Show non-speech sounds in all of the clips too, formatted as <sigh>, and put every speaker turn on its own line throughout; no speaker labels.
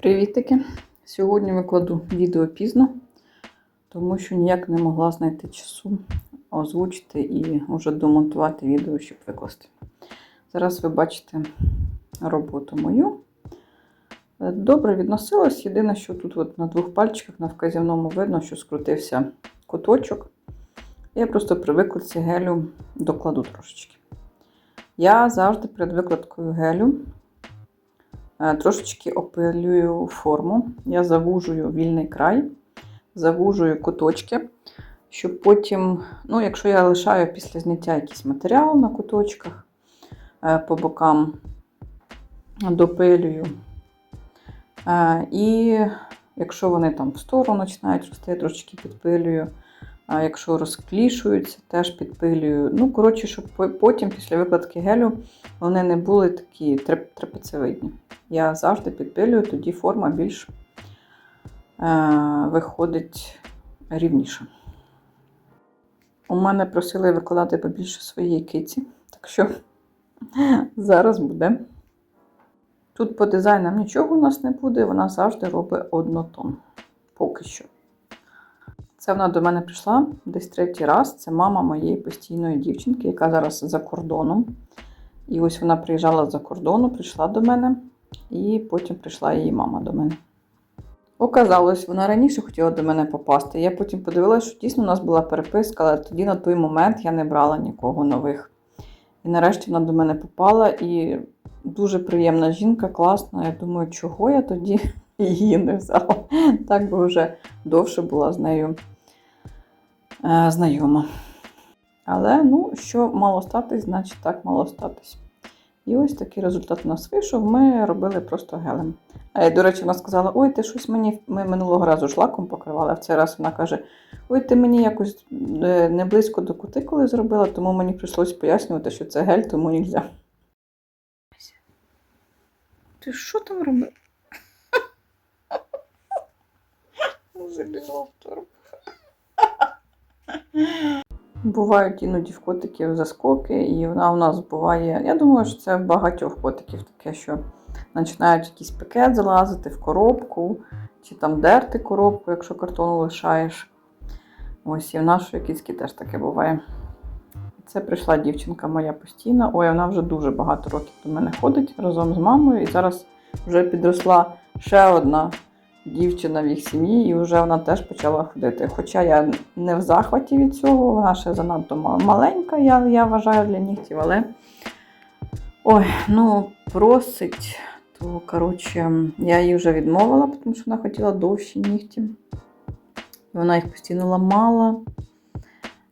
Привітики! Сьогодні викладу відео пізно, тому що ніяк не могла знайти часу озвучити і вже домонтувати відео, щоб викласти. Зараз ви бачите роботу мою. Добре відносилась. Єдине, що тут от на двох пальчиках на вказівному видно, що скрутився куточок. Я просто при викладці гелю докладу трошечки. Я завжди перед викладкою гелю Е, Трошечки опилюю форму. Я завужую вільний край, завужую куточки, щоб потім, ну, якщо я лишаю після зняття якийсь матеріал на куточках, е, по бокам допилюю. Е, І якщо вони там в сторону починають рости, я трошечки підпилюю. А якщо розклішуються, теж підпилюю. Ну, коротше, щоб потім, після викладки гелю, вони не були такі трапецевидні. Я завжди підпилюю, тоді форма більш е, виходить рівніше. У мене просили викладати побільше своєї киці, так що <laughs> зараз буде. Тут по дизайнам нічого у нас не буде, вона завжди робить однотон. Поки що. Це вона до мене прийшла десь третій раз. Це мама моєї постійної дівчинки, яка зараз за кордоном. І ось вона приїжджала з-за кордону, прийшла до мене, і потім прийшла її мама до мене. Оказалось, вона раніше хотіла до мене попасти. Я потім подивилася, що дійсно у нас була переписка, але тоді на той момент я не брала нікого нових. І нарешті вона до мене попала і дуже приємна жінка, класна. Я думаю, чого я тоді її не взяла. Так би вже довше була з нею е, знайома. Але, ну, що мало статись, значить так мало статись. І ось такий результат у нас вийшов. Ми робили просто гелем. А, до речі, вона сказала: Ой, ти щось мені ми минулого разу шлаком покривали, а в цей раз вона каже: Ой, ти мені якось е, не близько до кутикули зробила, тому мені прийшлось пояснювати, що це гель, тому не можна. Ти що там робив? Забігав в торбу. <laughs> Бувають іноді в котиків заскоки, і вона у нас буває. Я думаю, що це в багатьох котиків таке, що починають якийсь пакет залазити в коробку, чи там дерти коробку, якщо картону лишаєш. Ось і в нашої кіцьки теж таке буває. Це прийшла дівчинка моя постійна. Ой, вона вже дуже багато років до мене ходить разом з мамою. І зараз вже підросла ще одна дівчина в їх сім'ї, і вже вона теж почала ходити. Хоча я не в захваті від цього, вона ще занадто маленька, я я вважаю для нігтів, але ой, ну, просить, то, коротше, я їй вже відмовила, тому що вона хотіла довші нігті. Вона їх постійно ламала.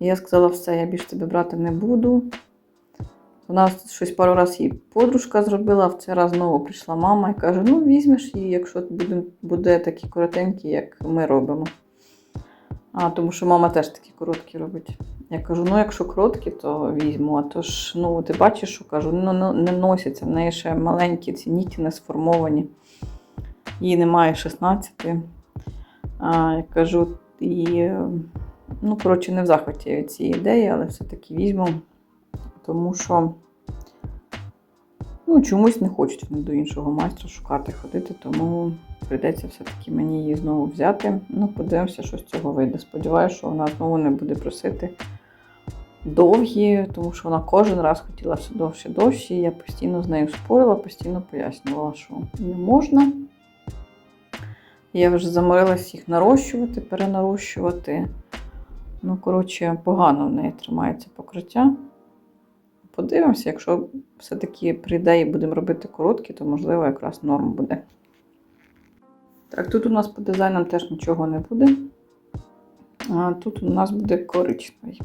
Я сказала, все, я більше тебе брати не буду. Вона щось пару разів її подружка зробила, в цей раз знову прийшла мама і каже: ну, візьмеш її, якщо буде, такі коротенькі, як ми робимо. А, Тому що мама теж такі короткі робить. Я кажу: ну, якщо короткі, то візьму. А то ж, ну, ти бачиш, що кажу, ну, не носяться. В неї ще маленькі ці нігті не сформовані. Їй немає 16. А, Я кажу, і, ну, коротше, не в захваті цієї ідеї, але все-таки візьму тому що ну, чомусь не хочуть вони до іншого майстра шукати, ходити, тому прийдеться все-таки мені її знову взяти. Ну, подивимося, що з цього вийде. Сподіваюся, що вона знову не буде просити довгі, тому що вона кожен раз хотіла все довше довше. Я постійно з нею спорила, постійно пояснювала, що не можна. Я вже заморилась їх нарощувати, перенарощувати. Ну, коротше, погано в неї тримається покриття. Подивимося, якщо все-таки прийде і будемо робити короткі, то можливо якраз норм буде. Так, тут у нас по дизайнам теж нічого не буде. А Тут у нас буде коричневий.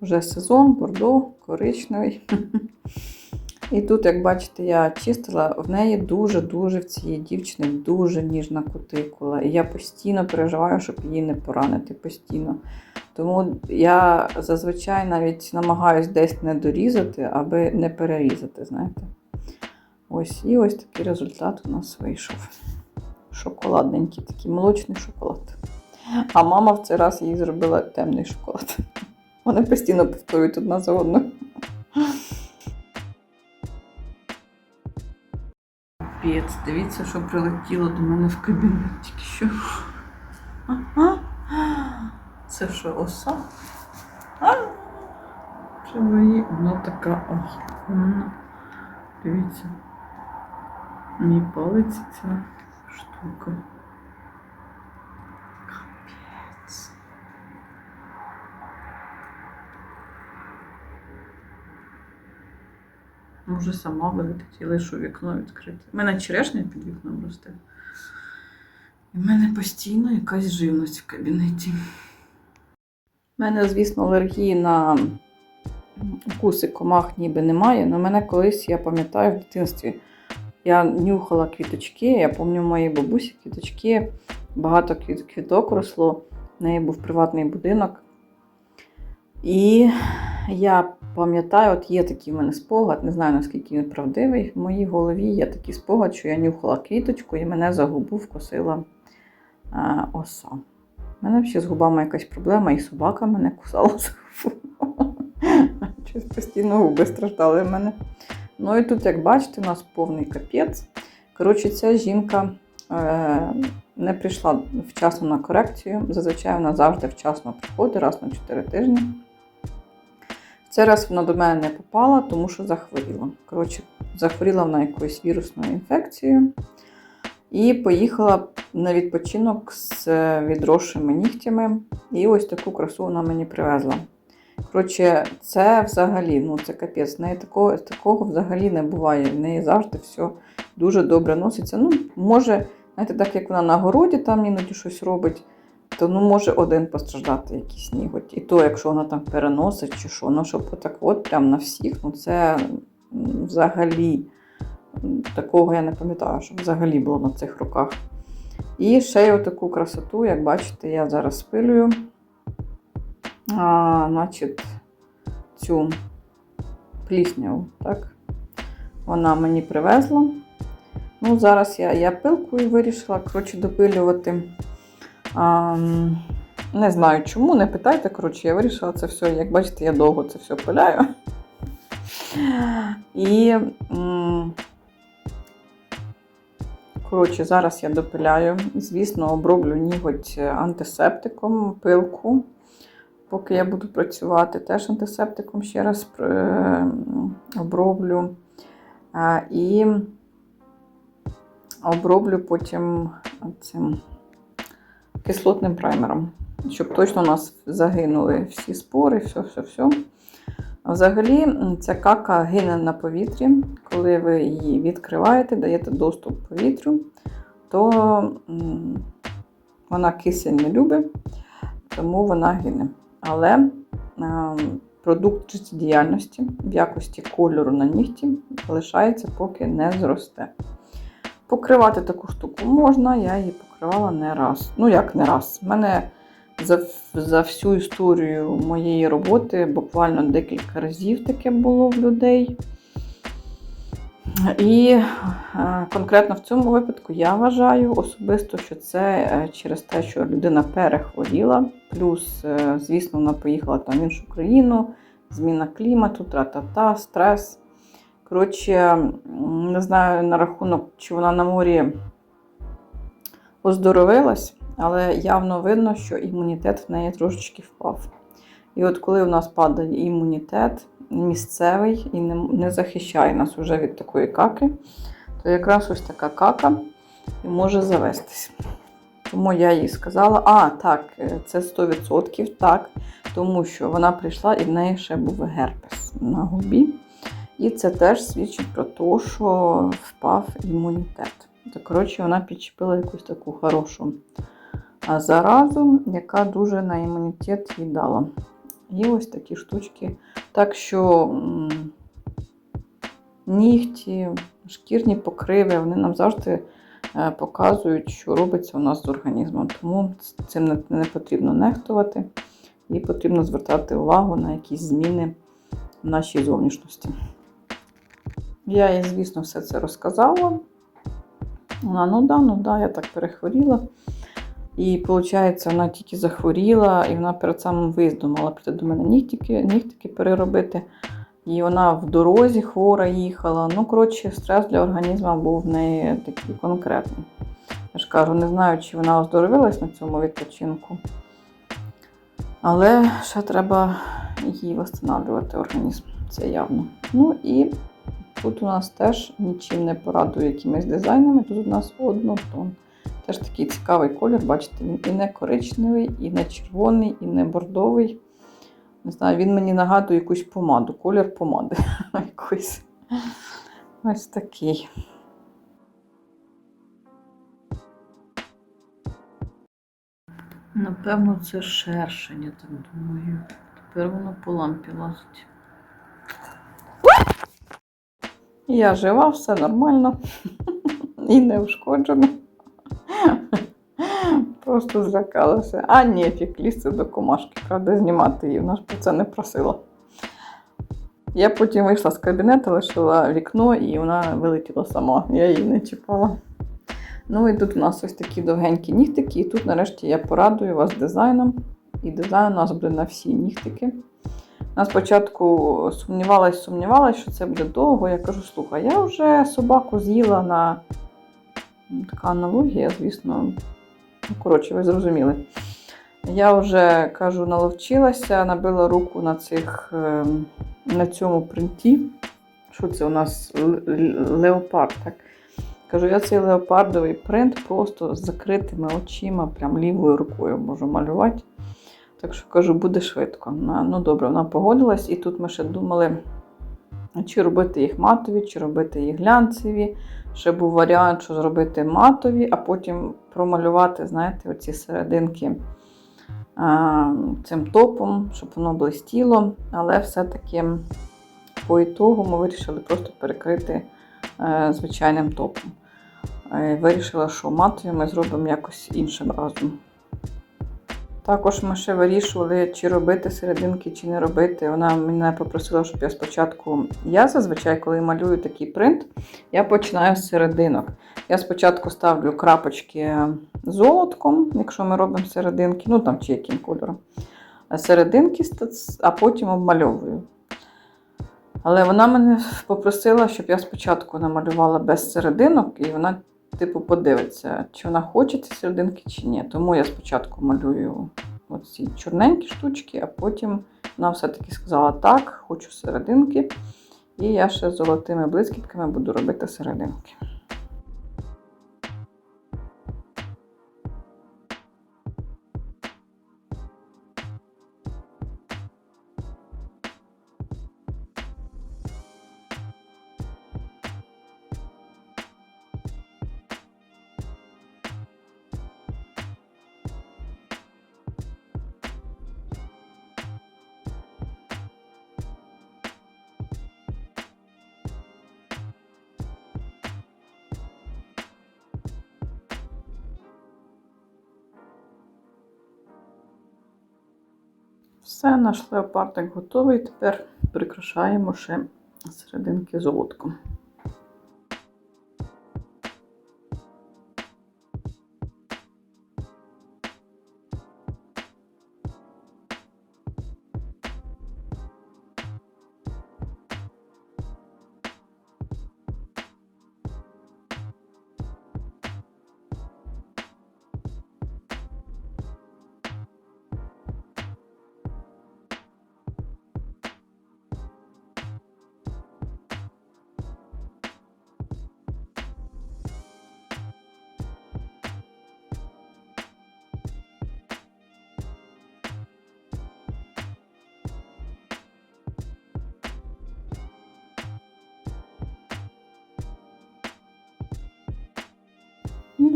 Вже сезон, бордо, коричневий. <laughs> І тут, як бачите, я чистила, в неї дуже-дуже в цієї дівчини дуже ніжна кутикула. І я постійно переживаю, щоб її не поранити постійно. Тому я зазвичай навіть намагаюсь десь не дорізати, аби не перерізати, знаєте. Ось і ось такий результат у нас вийшов. Шоколадненький, такий молочний шоколад. А мама в цей раз їй зробила темний шоколад. <laughs> Вони постійно повторюють одна за одною. Капець, дивіться, що прилетіло до мене в кабінет тільки що. Ага. Це що, оса? А? Чи ви Вона така охрана. Дивіться. Мій палець ця штука. Капець. Може сама вилетить і лишу вікно відкрите. У мене черешня під вікном росте. І в мене постійно якась живність в кабінеті. У мене, звісно, алергії на укуси комах ніби немає, але мене колись, я пам'ятаю, в дитинстві я нюхала квіточки. Я пам'ятаю, моєї бабусі квіточки, багато квіток росло. В неї був приватний будинок. І я пам'ятаю, от є такий в мене спогад, не знаю наскільки він правдивий. В моїй голові є такий спогад, що я нюхала квіточку і мене за губу вкусила оса. У мене ще з губами якась проблема, і собака мене кусала за губу. <laughs> Щось постійно губи страждали в мене. Ну і тут, як бачите, у нас повний капець. Коротше, ця жінка е, не прийшла вчасно на корекцію. Зазвичай вона завжди вчасно приходить, раз на 4 тижні. Цей раз вона до мене не попала, тому що захворіла. Коротше, захворіла вона якоюсь вірусною інфекцією і поїхала на відпочинок з е, відросшими нігтями. І ось таку красу вона мені привезла. Коротше, це взагалі, ну це капець. Неї такого, такого взагалі не буває. В неї завжди все дуже добре носиться. Ну, може, знаєте, так як вона на городі там іноді щось робить, то ну, може один постраждати якийсь ніготь. І то, якщо вона там переносить чи що, ну щоб отак от прям на всіх, ну це взагалі такого я не пам'ятаю, що взагалі було на цих руках. І ще й отаку красоту, як бачите, я зараз спилюю. А, значить, цю плісняву, так? Вона мені привезла. Ну, зараз я, я пилкою вирішила, коротше, допилювати. А, не знаю чому, не питайте. Коротше, я вирішила це все. Як бачите, я довго це все пиляю. І, коротше, зараз я допиляю. Звісно, оброблю ніготь антисептиком, пилку. Поки я буду працювати, теж антисептиком ще раз е, оброблю. І оброблю потім цим кислотним праймером, щоб точно у нас загинули всі спори, все-все-все. Взагалі, ця кака гине на повітрі. Коли ви її відкриваєте, даєте доступ повітрю, то вона кисень не любить, тому вона гине. Але продукт життєдіяльності в якості кольору на нігті лишається, поки не зросте. Покривати таку штуку можна, я її покривала не раз. Ну, як не раз. У мене за, за всю історію моєї роботи буквально декілька разів таке було в людей. І е, конкретно в цьому випадку я вважаю особисто, що це е, через те, що людина перехворіла, плюс, е, звісно, вона поїхала там в іншу країну, зміна клімату, тра-та-та, стрес. Коротше, не знаю на рахунок, чи вона на морі оздоровилась, але явно видно, що імунітет в неї трошечки впав. І от коли у нас падає імунітет місцевий і не, захищає нас уже від такої каки, то якраз ось така кака і може завестись. Тому я їй сказала: а, так, е, це 100% так, тому що вона прийшла і в неї ще був герпес на губі. І це теж свідчить про те, що впав імунітет. То, коротше, вона підчепила якусь таку хорошу заразу, яка дуже на імунітет їй дала. І ось такі штучки. Так що нігті, шкірні покриви, вони нам завжди е, показують, що робиться у нас з організмом. Тому цим не, потрібно нехтувати і потрібно звертати увагу на якісь зміни в нашій зовнішності. Я звісно, все це розказала. Вона, ну да, ну да, я так перехворіла. І виходить, вона тільки захворіла, і вона перед самим виїздом мала прийти до мене нігтики, нігтики переробити. І вона в дорозі хвора їхала. Ну, коротше, стрес для організму був в неї такий конкретний. Я ж кажу, не знаю, чи вона оздоровилась на цьому відпочинку. Але ще треба їй встановлювати організм. Це явно. Ну і тут у нас теж нічим не порадує якимись дизайнами. Тут у нас однотон. Теж такий цікавий колір, бачите, він і не коричневий, і не червоний, і не бордовий. Не знаю, він мені нагадує якусь помаду, колір помади. <laughs> якоїсь. Ось такий. Напевно, це шершень, я так думаю. Тепер воно по лампі лазить. Я жива, все нормально <laughs> і не ушкоджено. Просто злякалася. А нефіг, лізти до комашки, правда, знімати її. Вона ж про це не просила. Я потім вийшла з кабінету, лишила вікно і вона вилетіла сама. Я її не чіпала. Ну і тут у нас ось такі довгенькі нігтики. І тут нарешті я порадую вас дизайном. І дизайн у нас буде на всі нігтики. Я спочатку сумнівалась, сумнівалась, що це буде довго. Я кажу, слухай, я вже собаку з'їла на така аналогія, звісно. Ну, коротше, ви зрозуміли. Я вже кажу, наловчилася, набила руку на цих, ем, на цьому принті. Що це у нас леопард? так? Кажу, я цей леопардовий принт просто з закритими очима, прям лівою рукою можу малювати. Так що кажу, буде швидко. Ну добре, вона погодилась, і тут ми ще думали, чи робити їх матові, чи робити їх глянцеві. Ще був варіант, що зробити матові, а потім промалювати, знаєте, оці серединки цим топом, щоб воно блистіло. Але все-таки по ітогу ми вирішили просто перекрити е, звичайним топом. Е, Вирішила, що матові ми зробимо якось іншим разом. Також ми ще вирішували, чи робити серединки, чи не робити. Вона мене попросила, щоб я спочатку. Я зазвичай, коли малюю такий принт, я починаю з серединок. Я спочатку ставлю крапочки золотком, якщо ми робимо серединки, ну там чи яким кольором. Серединки, а потім обмальовую. Але вона мене попросила, щоб я спочатку намалювала без серединок, і вона, типу, подивиться, чи вона хоче ці серединки, чи ні. Тому я спочатку малюю оці чорненькі штучки, а потім вона все-таки сказала так, хочу серединки. І я ще з золотими блискітками буду робити серединки. Все, наш леопардик готовий. Тепер прикрашаємо ще серединки золотком.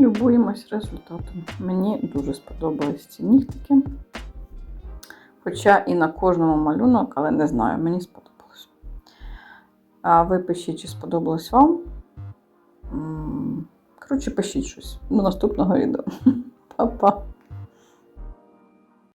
Любуємось результатом. Мені дуже сподобались ці нігтики. Хоча і на кожному малюнок, але не знаю, мені сподобалось. А ви пишіть, чи сподобалось вам. Коротше, пишіть щось до наступного відео. <laughs> Па-па!